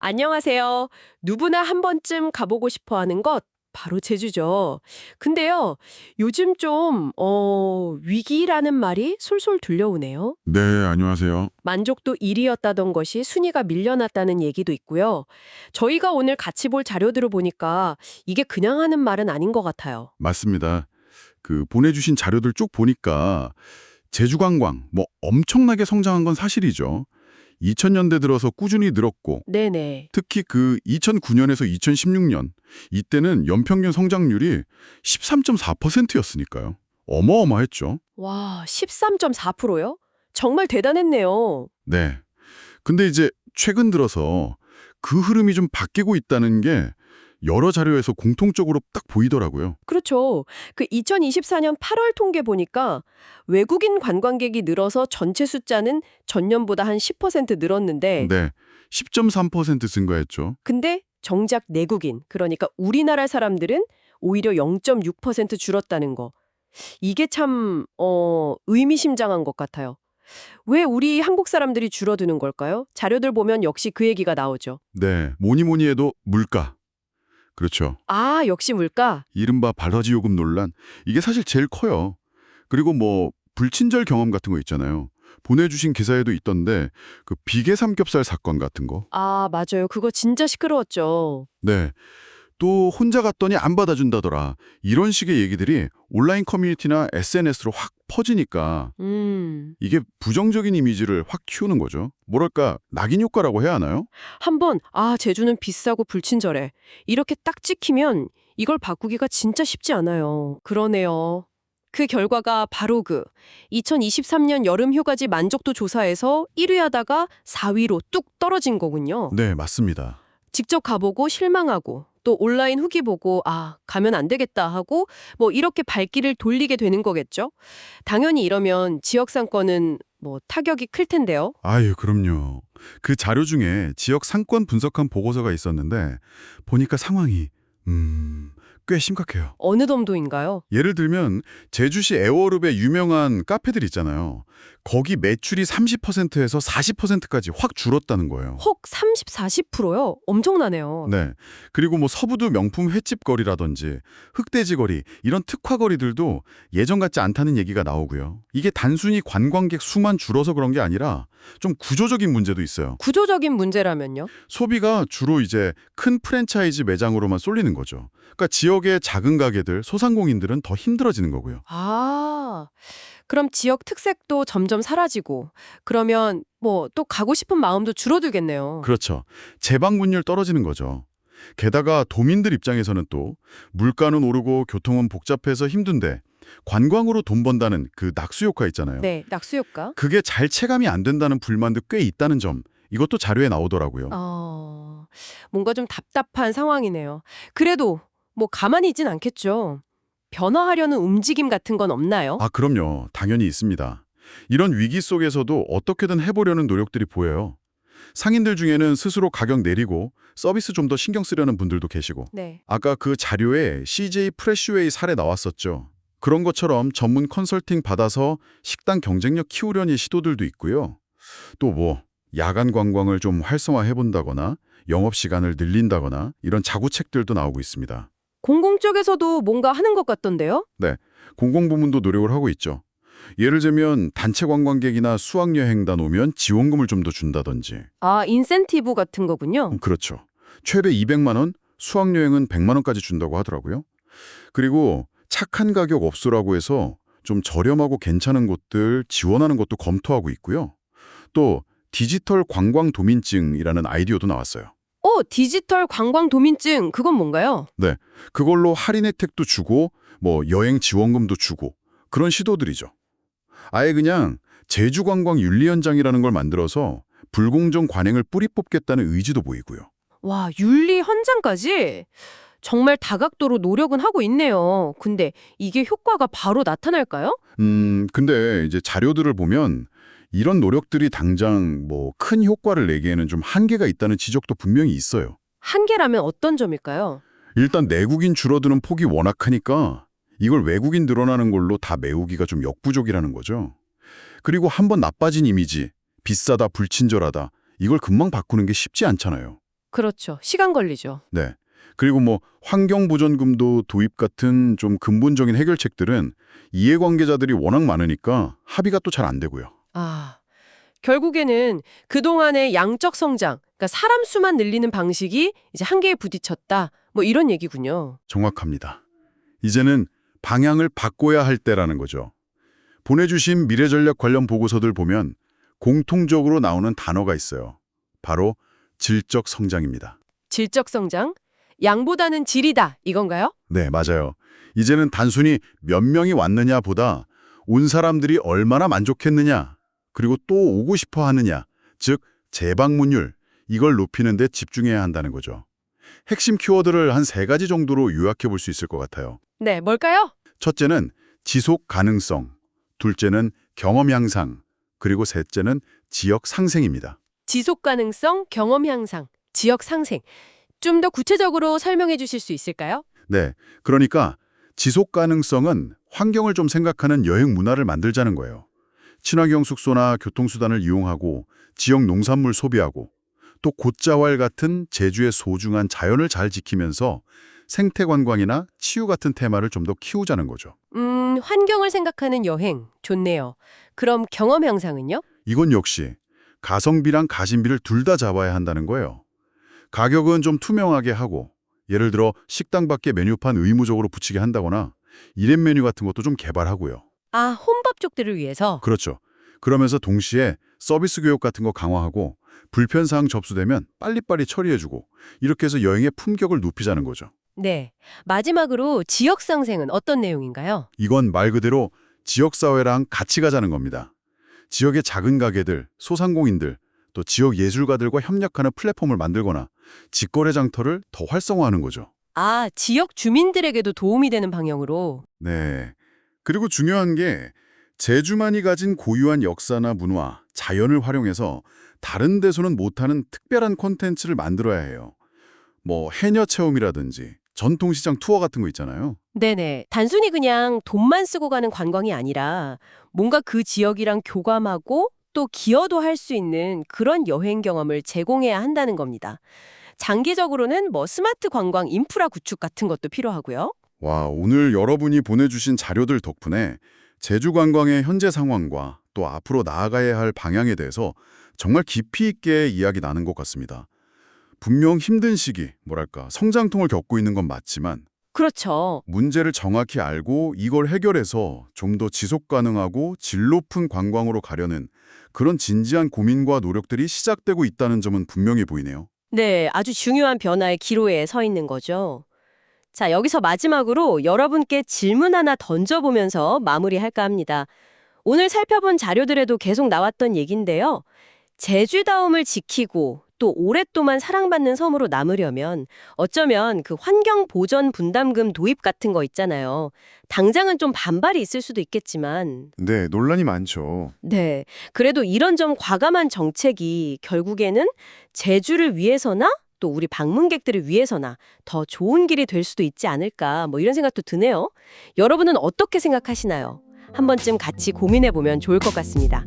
안녕하세요. 누구나 한 번쯤 가보고 싶어 하는 것, 바로 제주죠. 근데요, 요즘 좀, 어, 위기라는 말이 솔솔 들려오네요. 네, 안녕하세요. 만족도 1위였다던 것이 순위가 밀려났다는 얘기도 있고요. 저희가 오늘 같이 볼 자료들을 보니까 이게 그냥 하는 말은 아닌 것 같아요. 맞습니다. 그 보내주신 자료들 쭉 보니까 제주관광 뭐 엄청나게 성장한 건 사실이죠. 2000년대 들어서 꾸준히 늘었고 네네. 특히 그 2009년에서 2016년 이때는 연평균 성장률이 13.4%였으니까요. 어마어마했죠. 와, 13.4%요? 정말 대단했네요. 네. 근데 이제 최근 들어서 그 흐름이 좀 바뀌고 있다는 게 여러 자료에서 공통적으로 딱 보이더라고요. 그렇죠. 그 2024년 8월 통계 보니까 외국인 관광객이 늘어서 전체 숫자는 전년보다 한 10% 늘었는데 네. 10.3% 증가했죠. 근데 정작 내국인 그러니까 우리나라 사람들은 오히려 0.6% 줄었다는 거. 이게 참 어, 의미심장한 것 같아요. 왜 우리 한국 사람들이 줄어드는 걸까요? 자료들 보면 역시 그 얘기가 나오죠. 네, 뭐니 뭐니 해도 물가. 그렇죠. 아, 역시 물가. 이른바 발화지 요금 논란. 이게 사실 제일 커요. 그리고 뭐 불친절 경험 같은 거 있잖아요. 보내주신 기사에도 있던데 그 비계 삼겹살 사건 같은 거. 아, 맞아요. 그거 진짜 시끄러웠죠. 네. 또 혼자 갔더니 안 받아준다더라. 이런 식의 얘기들이 온라인 커뮤니티나 SNS로 확 퍼지니까 음. 이게 부정적인 이미지를 확 키우는 거죠. 뭐랄까 낙인 효과라고 해야 하나요? 한번 아 제주는 비싸고 불친절해 이렇게 딱 찍히면 이걸 바꾸기가 진짜 쉽지 않아요. 그러네요. 그 결과가 바로 그 2023년 여름 휴가지 만족도 조사에서 1위 하다가 4위로 뚝 떨어진 거군요. 네, 맞습니다. 직접 가보고 실망하고 또 온라인 후기 보고 아 가면 안 되겠다 하고 뭐 이렇게 발길을 돌리게 되는 거겠죠. 당연히 이러면 지역 상권은 뭐 타격이 클 텐데요. 아유, 그럼요. 그 자료 중에 지역 상권 분석한 보고서가 있었는데 보니까 상황이 음, 꽤 심각해요. 어느 정도인가요? 예를 들면 제주시 애월읍의 유명한 카페들 있잖아요. 거기 매출이 30%에서 40%까지 확 줄었다는 거예요. 혹 30, 40%요? 엄청나네요. 네. 그리고 뭐 서부도 명품 횟집 거리라든지 흑돼지 거리 이런 특화 거리들도 예전 같지 않다는 얘기가 나오고요. 이게 단순히 관광객 수만 줄어서 그런 게 아니라 좀 구조적인 문제도 있어요. 구조적인 문제라면요? 소비가 주로 이제 큰 프랜차이즈 매장으로만 쏠리는 거죠. 그러니까 지역 의 작은 가게들, 소상공인들은 더 힘들어지는 거고요. 아, 그럼 지역 특색도 점점 사라지고, 그러면 뭐 또 가고 싶은 마음도 줄어들겠네요. 그렇죠. 재방문율 떨어지는 거죠. 게다가 도민들 입장에서는 또 물가는 오르고 교통은 복잡해서 힘든데 관광으로 돈 번다는 그 낙수 효과 있잖아요. 네, 낙수 효과. 그게 잘 체감이 안 된다는 불만도 꽤 있다는 점. 이것도 자료에 나오더라고요. 어, 뭔가 좀 답답한 상황이네요. 그래도 뭐 가만히 있진 않겠죠. 변화하려는 움직임 같은 건 없나요? 아, 그럼요. 당연히 있습니다. 이런 위기 속에서도 어떻게든 해보려는 노력들이 보여요. 상인들 중에는 스스로 가격 내리고 서비스 좀 더 신경 쓰려는 분들도 계시고 네. 아까 그 자료에 CJ 프레쉬웨이 사례 나왔었죠. 그런 것처럼 전문 컨설팅 받아서 식당 경쟁력 키우려는 시도들도 있고요. 또 뭐 야간 관광을 좀 활성화해 본다거나 영업 시간을 늘린다거나 이런 자구책들도 나오고 있습니다. 공공 쪽에서도 뭔가 하는 것 같던데요? 공공 부문도 노력을 하고 있죠. 예를 들면 단체 관광객이나 수학여행단 오면 지원금을 좀 더 준다든지. 아, 인센티브 같은 거군요. 음, 그렇죠. 최대 200만 원, 수학여행은 100만 원까지 준다고 하더라고요. 그리고 착한 가격 업소라고 해서 좀 저렴하고 괜찮은 곳들 지원하는 것도 검토하고 있고요. 또 디지털 관광 도민증이라는 아이디어도 나왔어요. 어, 디지털 관광 도민증 그건 뭔가요? 그걸로 할인 혜택도 주고 뭐 여행 지원금도 주고 그런 시도들이죠. 아예 그냥 제주관광윤리현장이라는 걸 만들어서 불공정 관행을 뿌리 뽑겠다는 의지도 보이고요. 와, 윤리 현장까지 정말 다각도로 노력은 하고 있네요. 근데 이게 효과가 바로 나타날까요? 음, 근데 이제 자료들을 보면 이런 노력들이 당장 뭐 큰 효과를 내기에는 좀 한계가 있다는 지적도 분명히 있어요. 한계라면 어떤 점일까요? 일단 내국인 줄어드는 폭이 워낙 크니까 이걸 외국인 늘어나는 걸로 다 메우기가 좀 역부족이라는 거죠. 그리고 한번 나빠진 이미지, 비싸다, 불친절하다, 이걸 금방 바꾸는 게 쉽지 않잖아요. 그렇죠. 시간 걸리죠. 네. 그리고 뭐 환경보전금도 도입 같은 좀 근본적인 해결책들은 이해관계자들이 워낙 많으니까 합의가 또 잘 안 되고요. 아, 결국에는 그동안의 양적 성장, 그러니까 사람 수만 늘리는 방식이 이제 한계에 부딪혔다. 뭐 이런 얘기군요. 정확합니다. 이제는 방향을 바꿔야 할 때라는 거죠. 보내주신 미래전략 관련 보고서들 보면 공통적으로 나오는 단어가 있어요. 바로 질적 성장입니다. 질적 성장, 양보다는 질이다. 이건가요? 네, 맞아요. 이제는 단순히 몇 명이 왔느냐 보다 온 사람들이 얼마나 만족했느냐, 그리고 또 오고 싶어 하느냐, 즉 재방문율, 이걸 높이는 데 집중해야 한다는 거죠. 핵심 키워드를 한 세 가지 정도로 요약해 볼 수 있을 것 같아요. 네, 뭘까요? 첫째는 지속 가능성, 둘째는 경험 향상, 그리고 셋째는 지역 상생입니다. 지속 가능성, 경험 향상, 지역 상생. 좀 더 구체적으로 설명해 주실 수 있을까요? 네, 그러니까 지속 가능성은 환경을 좀 생각하는 여행 문화를 만들자는 거예요. 친환경 숙소나 교통수단을 이용하고 지역 농산물 소비하고 또 곶자왈 같은 제주의 소중한 자연을 잘 지키면서 생태 관광이나 치유 같은 테마를 좀 더 키우자는 거죠. 음, 환경을 생각하는 여행. 좋네요. 그럼 경험 향상은요? 이건 역시 가성비랑 가심비를 둘 다 잡아야 한다는 거예요. 가격은 좀 투명하게 하고 예를 들어 식당 밖에 메뉴판 의무적으로 붙이게 한다거나 이름 메뉴 같은 것도 좀 개발하고요. 아, 혼밥족들을 위해서. 그렇죠. 그러면서 동시에 서비스 교육 같은 거 강화하고 불편사항 접수되면 빨리빨리 처리해주고 이렇게 해서 여행의 품격을 높이자는 거죠. 네. 마지막으로 지역 상생은 어떤 내용인가요? 이건 말 그대로 지역사회랑 같이 가자는 겁니다. 지역의 작은 가게들, 소상공인들, 또 지역 예술가들과 협력하는 플랫폼을 만들거나 직거래 장터를 더 활성화하는 거죠. 아, 지역 주민들에게도 도움이 되는 방향으로. 네. 그리고 중요한 게 제주만이 가진 고유한 역사나 문화, 자연을 활용해서 다른 데서는 못하는 특별한 콘텐츠를 만들어야 해요. 뭐 해녀 체험이라든지 전통시장 투어 같은 거 있잖아요. 네네. 단순히 그냥 돈만 쓰고 가는 관광이 아니라 뭔가 그 지역이랑 교감하고 또 기여도 할 수 있는 그런 여행 경험을 제공해야 한다는 겁니다. 장기적으로는 뭐 스마트 관광 인프라 구축 같은 것도 필요하고요. 와, 오늘 여러분이 보내주신 자료들 덕분에 제주 관광의 현재 상황과 또 앞으로 나아가야 할 방향에 대해서 정말 깊이 있게 이야기 나눈 것 같습니다. 분명 힘든 시기, 뭐랄까, 성장통을 겪고 있는 건 맞지만 그렇죠. 문제를 정확히 알고 이걸 해결해서 좀 더 지속 가능하고 질 높은 관광으로 가려는 그런 진지한 고민과 노력들이 시작되고 있다는 점은 분명히 보이네요. 네, 아주 중요한 변화의 기로에 서 있는 거죠. 자, 여기서 마지막으로 여러분께 질문 하나 던져보면서 마무리할까 합니다. 오늘 살펴본 자료들에도 계속 나왔던 얘긴데요. 제주다움을 지키고 또 오랫동안 사랑받는 섬으로 남으려면 어쩌면 그 환경 보전 분담금 도입 같은 거 있잖아요. 당장은 좀 반발이 있을 수도 있겠지만 네, 논란이 많죠. 네. 그래도 이런 좀 과감한 정책이 결국에는 제주를 위해서나 또 우리 방문객들을 위해서나 더 좋은 길이 될 수도 있지 않을까 뭐 이런 생각도 드네요. 여러분은 어떻게 생각하시나요? 한 번쯤 같이 고민해 보면 좋을 것 같습니다.